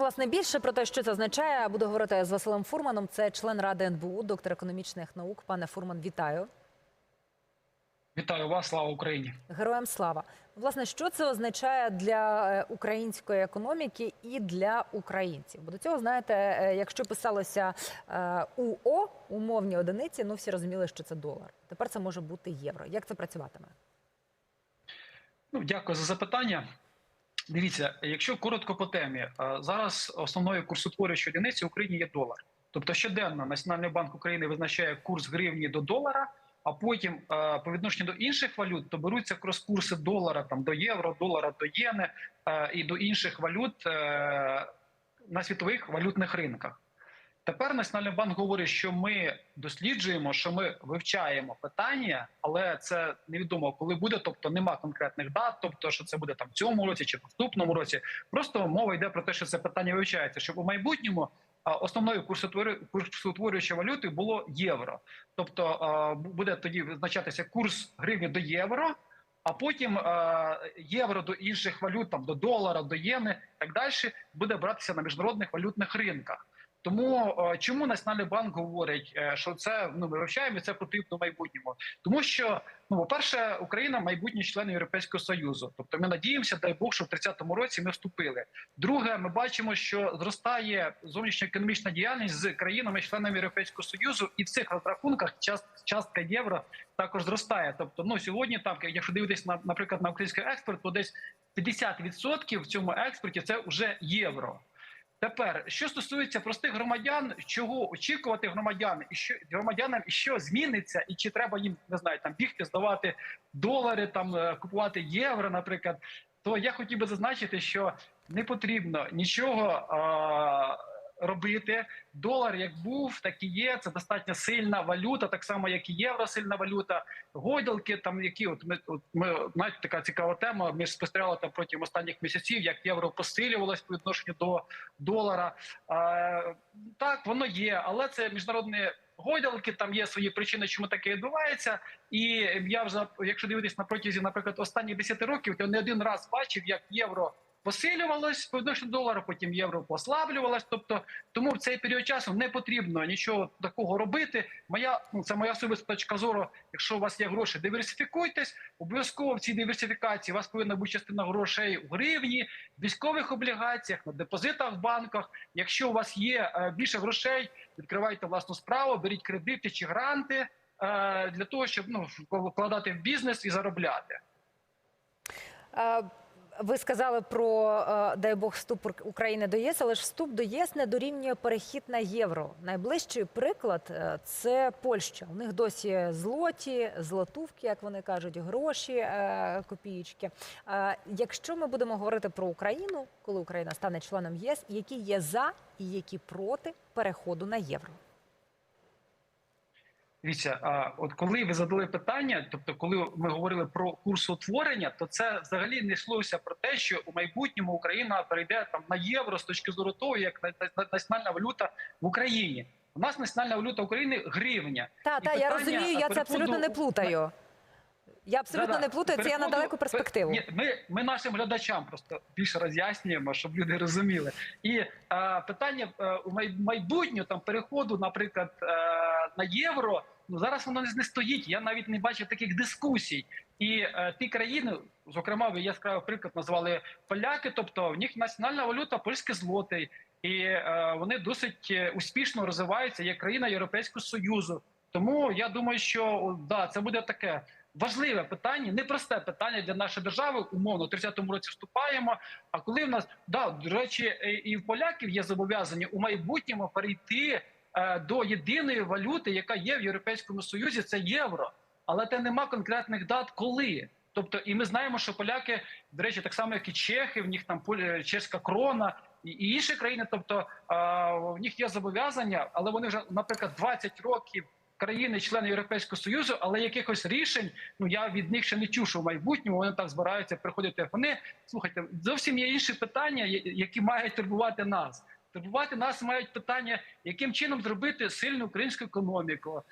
Власне, більше про те, що це означає, буду говорити з Василем Фурманом. Це член ради НБУ, доктор економічних наук. Пане Фурман, вітаю. Вітаю вас, слава Україні. Героям слава. Власне, що це означає для е, української економіки і для українців? Бо до цього, знаєте, е, якщо писалося е, УО, умовні одиниці, ну всі розуміли, що це долар. Тепер це може бути євро. Як це працюватиме? Ну, дякую за запитання. Дивіться, якщо коротко по темі, зараз основною курсотворюючою одиницею в Україні є долар. Тобто щоденно Національний банк України визначає курс гривні до долара, а потім по відношенню до інших валют то беруться крос-курси долара там до євро, долара до єни і до інших валют е, на світових валютних ринках. Тепер Національний банк говорить, що ми досліджуємо, що ми вивчаємо питання, але це невідомо, коли буде. Тобто нема конкретних дат, тобто що це буде там в цьому році чи в наступному році. Просто мова йде про те, що це питання вивчається, щоб у майбутньому основною курсотворю- курсотворюючою валютою було євро. Тобто буде тоді визначатися курс гривні до євро. А потім євро до інших валют, там до долара, до єни, так далі, буде братися на міжнародних валютних ринках. Тому е, чому Національний банк говорить, е, що це ну ми вивчаємо і це потрібно майбутньому? Тому що ну, по-перше, Україна майбутній член Європейського союзу. Тобто, ми надіємося, дай Бог, що в 30-му році ми вступили. Друге, ми бачимо, що зростає зовнішньоекономічна діяльність з країнами-членами Європейського союзу, і в цих розрахунках част, частка євро також зростає. Тобто, ну сьогодні, там, якщо дивитись на, наприклад, на український експорт, то десь 50% в цьому експорті це вже євро. Тепер, що стосується простих громадян, чого очікувати громадян, і що громадянам, і що зміниться, і чи треба їм не знаю, там бігти, здавати долари, там е, купувати євро, наприклад, то я хотів би зазначити, що не потрібно нічого а, робити. Долар як був, так і є. Це достатньо сильна валюта, так само як і євро, сильна валюта. Гойдалки, там які от ми от ми знаєте, така цікава тема. Ми спостерігали там протягом останніх місяців, як євро посилювалось по відношенню до долара. А, так, воно є, але це міжнародні гойдалки. Там є свої причини, чому таке відбувається. І я вже якщо дивитись на протязі, наприклад, останніх 10 років, то не один раз бачив, як євро. Посилювалось по відношенню до потім євро послаблювалось. Тобто, тому в цей період часу не потрібно нічого такого робити. Моя ну це моя особиста точка зору. Якщо у вас є гроші, диверсифікуйтесь. Обов'язково в цій диверсифікації у вас повинна бути частина грошей в гривні, військових облігаціях, на депозитах в банках. Якщо у вас є е, більше грошей, відкривайте власну справу, беріть кредити чи гранти е, для того, щоб ну вкладати в бізнес і заробляти. Ви сказали про е, дай Бог вступ України до ЄС, але ж вступ до єС не дорівнює перехід на євро. Найближчий приклад е, це Польща. У них досі злоті, злотувки, як вони кажуть, гроші, е, копієчки. Якщо ми будемо говорити про Україну, коли Україна стане членом ЄС, які є за і які проти переходу на євро? Дивіться, а от коли ви задали питання, тобто, коли ми говорили про курс утворення, то це взагалі не йшлося про те, що у майбутньому Україна перейде там на євро з точки зору того, як на- на- національна валюта в Україні. У нас національна валюта України гривня. Та І та я розумію, я це абсолютно не плутаю. Я абсолютно Да-да. не плутаю. Це я на далеку перспективу. Ні, ми, ми нашим глядачам просто більше роз'яснюємо, щоб люди розуміли. І е, питання е, у май- майбутнього там переходу, наприклад, е, на євро. Ну зараз воно не, стоїть. Я навіть не бачив таких дискусій. І е, ті країни, зокрема, ви яскравий приклад назвали поляки. Тобто в них національна валюта польське злоти, і е, вони досить е, успішно розвиваються як країна Європейського союзу. Тому я думаю, що да, це буде таке важливе питання, непросте питання для нашої держави. Умовно, в 30-му році вступаємо. А коли в нас да до речі, і- і в поляків є зобов'язання у майбутньому перейти е, до єдиної валюти, яка є в Європейському Союзі, це євро. Але те нема конкретних дат, коли. Тобто, і ми знаємо, що поляки, до речі, так само, як і чехи, в них там поле- чеська крона і, інші країни. Тобто е, в них є зобов'язання, але вони вже, наприклад, 20 років країни-члени Європейського союзу, але якихось рішень ну я від них ще не чув, що в майбутньому вони так збираються приходити. Вони слухайте, зовсім є інші питання, які мають турбувати нас. Турбувати нас мають питання, яким чином зробити сильну українську економіку,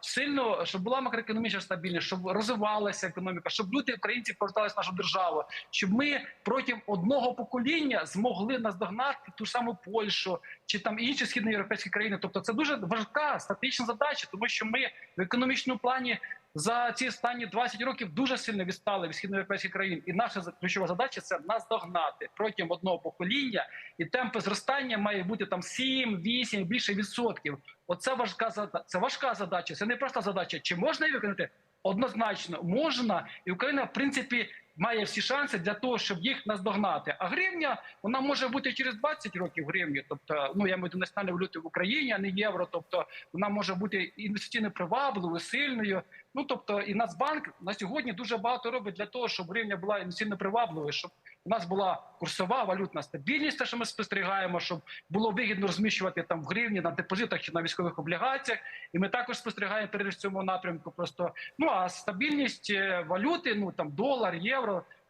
сильно, щоб була макроекономічна стабільність, щоб розвивалася економіка, щоб люди українці поверталися в нашу державу, щоб ми протягом одного покоління змогли наздогнати ту ж саму Польщу чи там інші східноєвропейські країни. Тобто, це дуже важка стратегічна задача, тому що ми в економічному плані за ці останні 20 років дуже сильно відстали від східноєвропейських країн, і наша ключова задача це наздогнати протягом одного покоління, і темпи зростання має бути там 7, 8, більше відсотків. Оце важка задача. Це важка задача. Це не просто задача. Чи можна її виконати? Однозначно можна, і Україна, в принципі, має всі шанси для того, щоб їх наздогнати. А гривня вона може бути через 20 років гривні. Тобто, ну я маю до національної валюти в Україні, а не євро. Тобто вона може бути інвестиційно привабливою, сильною. Ну тобто, і Нацбанк на сьогодні дуже багато робить для того, щоб гривня була інвестиційно привабливою, щоб у нас була курсова валютна стабільність, те, що ми спостерігаємо, щоб було вигідно розміщувати там в гривні на депозитах чи на військових облігаціях. І ми також спостерігаємо перед в цьому напрямку. Просто ну а стабільність е, валюти, ну там долар, євро.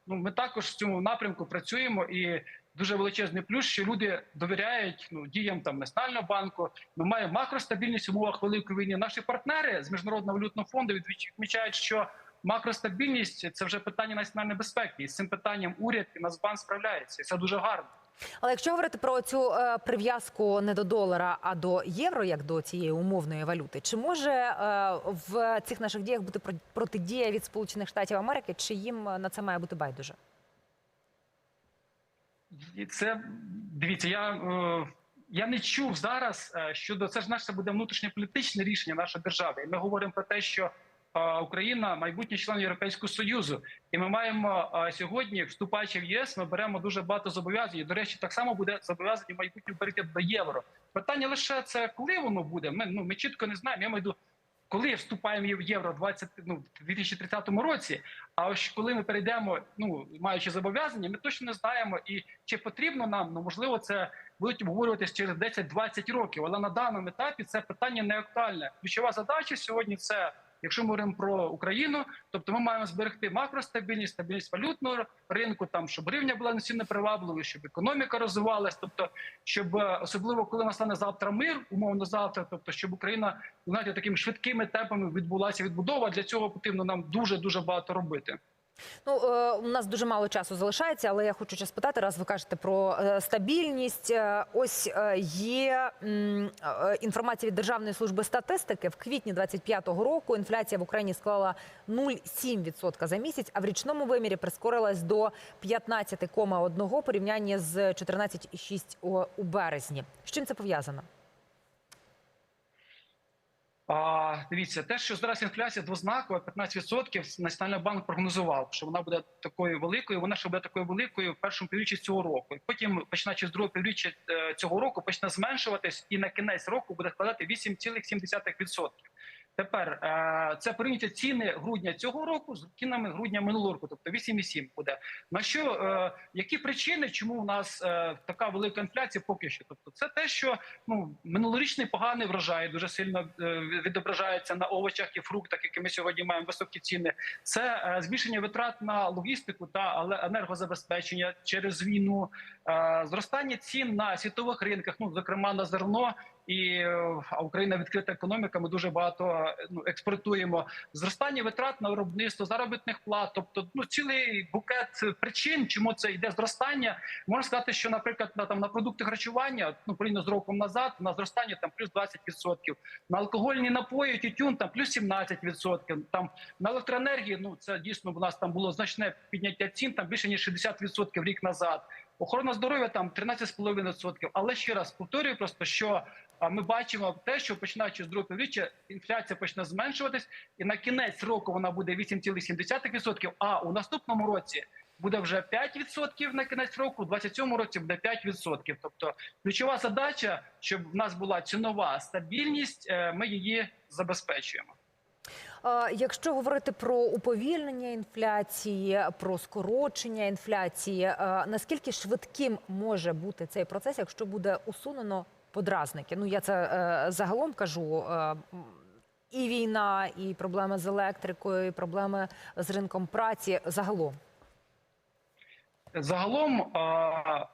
Ну ми також в цьому напрямку працюємо і. Дуже величезний плюс, що люди довіряють ну діям там національного банку. Ми маємо макростабільність в умовах великої війни. Наші партнери з міжнародного валютного фонду відмічають, що макростабільність це вже питання національної безпеки, і з цим питанням уряд і Нацбанк справляється. І це дуже гарно. Але якщо говорити про цю е, прив'язку не до долара, а до євро, як до цієї умовної валюти, чи може е, в цих наших діях бути протидія від Сполучених Штатів Америки, чи їм е, на це має бути байдуже? І це дивіться, я, я не чув зараз щодо це ж наше буде внутрішньополітичне рішення нашої держави. І ми говоримо про те, що Україна майбутній член Європейського союзу, і ми маємо сьогодні, вступаючи в ЄС, ми беремо дуже багато зобов'язань. І, До речі, так само буде зобов'язані майбутньому перейти до євро. Питання лише це коли воно буде. Ми ну ми чітко не знаємо. Я в коли вступаємо в євро 20, ну, в 2030 році. А ось коли ми перейдемо, ну маючи зобов'язання, ми точно не знаємо і чи потрібно нам. Ну можливо, це будуть обговорюватись через 10-20 років. Але на даному етапі це питання не актуальне. Ключова задача сьогодні це. Якщо ми говоримо про Україну, тобто ми маємо зберегти макростабільність, стабільність валютного ринку, там щоб рівня була національно привабливою, щоб економіка розвивалась, тобто щоб е, особливо коли настане завтра мир, умовно завтра, тобто щоб Україна знаєте, такими швидкими темпами відбулася відбудова. Для цього потрібно нам дуже дуже багато робити. Ну е, у нас дуже мало часу залишається, але я хочу ще спитати, раз ви кажете про е, стабільність. Е, ось є інформація від Державної служби статистики. В квітні 25-го року інфляція в Україні склала 0,7% за місяць, а в річному вимірі прискорилась до 15,1 порівняння з 14,6 у- у березні. З чим це пов'язано? А дивіться, те, що зараз інфляція двознакова, 15%, Національний банк прогнозував, що вона буде такою великою. Вона ще буде такою великою в першому півріччі цього року. І потім, починаючи з другого півріччя е, цього року, почне зменшуватись, і на кінець року буде складати 8,7%. Тепер е, це порівняти ціни грудня цього року з цінами грудня минулого року, тобто 8,7 буде. На що е, які причини, чому у нас е, така велика інфляція поки що? Тобто, це те, що ну минулорічний поганий врожай дуже сильно відображається на овочах і фруктах, які ми сьогодні маємо високі ціни. Це збільшення витрат на логістику та енергозабезпечення через війну, зростання цін на світових ринках, ну зокрема на зерно. І а Україна відкрита економіка. Ми дуже багато ну, експортуємо. Зростання витрат на виробництво, заробітних плат, тобто ну цілий букет причин, чому це йде зростання. Можна сказати, що, наприклад, на там на продукти харчування, ну порівняно з роком назад, на зростання там плюс 20%. На алкогольні напої, тютюн там плюс 17%. Там на електроенергії, ну це дійсно в нас там було значне підняття цін, там більше ніж 60% рік назад. Охорона здоров'я там 13,5%. Але ще раз повторюю, просто що ми бачимо те, що починаючи з другого півріччя, інфляція почне зменшуватись, і на кінець року вона буде 8,7%, А у наступному році буде вже 5% на кінець року, у 27 році буде 5%. Тобто ключова задача, щоб в нас була цінова стабільність, е, ми її забезпечуємо. Якщо говорити про уповільнення інфляції, про скорочення інфляції, е, наскільки швидким може бути цей процес, якщо буде усунено подразники? Ну я це е, загалом кажу. е, І війна, і проблеми з електрикою, і проблеми з ринком праці загалом. загалом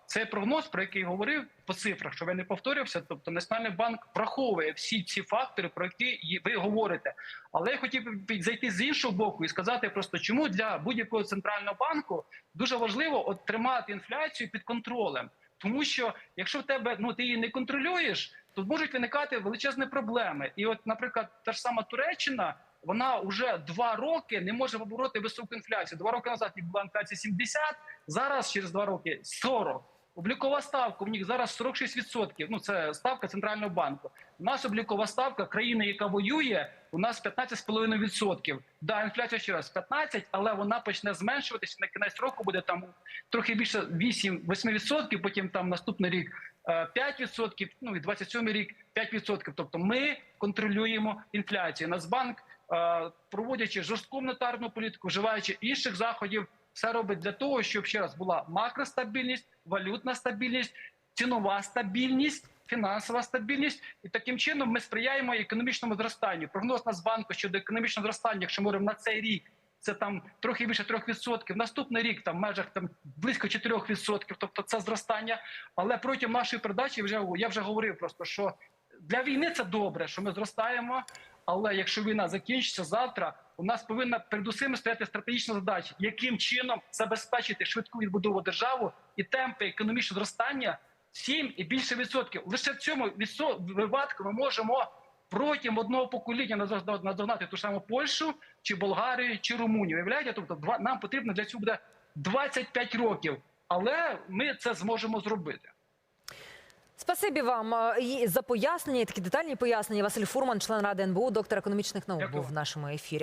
цей прогноз, про який говорив по цифрах, щоб я не повторювався, тобто Національний банк враховує всі ці фактори, про які ви говорите. Але я хотів би зайти з іншого боку і сказати просто, чому для будь-якого центрального банку дуже важливо от тримати інфляцію під контролем. Тому що якщо в тебе ну ти її не контролюєш, то можуть виникати величезні проблеми. І, от, наприклад, та ж сама Туреччина, вона вже два роки не може побороти високу інфляцію. Два роки назад їх була інфляція 70, зараз через два роки 40. Облікова ставка у них зараз 46%. Ну це ставка центрального банку. У нас облікова ставка країни, яка воює, у нас 15,5%. Да, інфляція ще раз 15, але вона почне зменшуватися на кінець року. Буде там трохи більше 8-8%, Потім там наступний рік е, 5%, ну і 27 рік 5%. Тобто ми контролюємо інфляцію. Нацбанк, е, проводячи жорстку монетарну політику, вживаючи інших заходів, все робить для того, щоб ще раз була макростабільність, валютна стабільність, цінова стабільність. Фінансова стабільність, і таким чином ми сприяємо економічному зростанню. Прогноз Нацбанку щодо економічного зростання, якщо ми говоримо на цей рік, це там трохи більше 3%. Наступний рік там в межах там близько 4%, тобто це зростання. Але протягом нашої передачі вже я вже говорив просто, що для війни це добре, що ми зростаємо. Але якщо війна закінчиться завтра, у нас повинна передусім стояти стратегічна задача, яким чином забезпечити швидку відбудову держави і темпи економічного зростання 7 і більше відсотків. Лише в цьому випадку ми можемо протягом одного покоління наздогнати наздогнати ту ж саму Польщу, чи Болгарію, чи Румунію. Уявляєте? Тобто нам потрібно для цього буде 25 років, але ми це зможемо зробити. Спасибі вам е, і за пояснення, і такі детальні пояснення. Василь Фурман, член ради НБУ, доктор економічних наук, Дякую. був в нашому ефірі.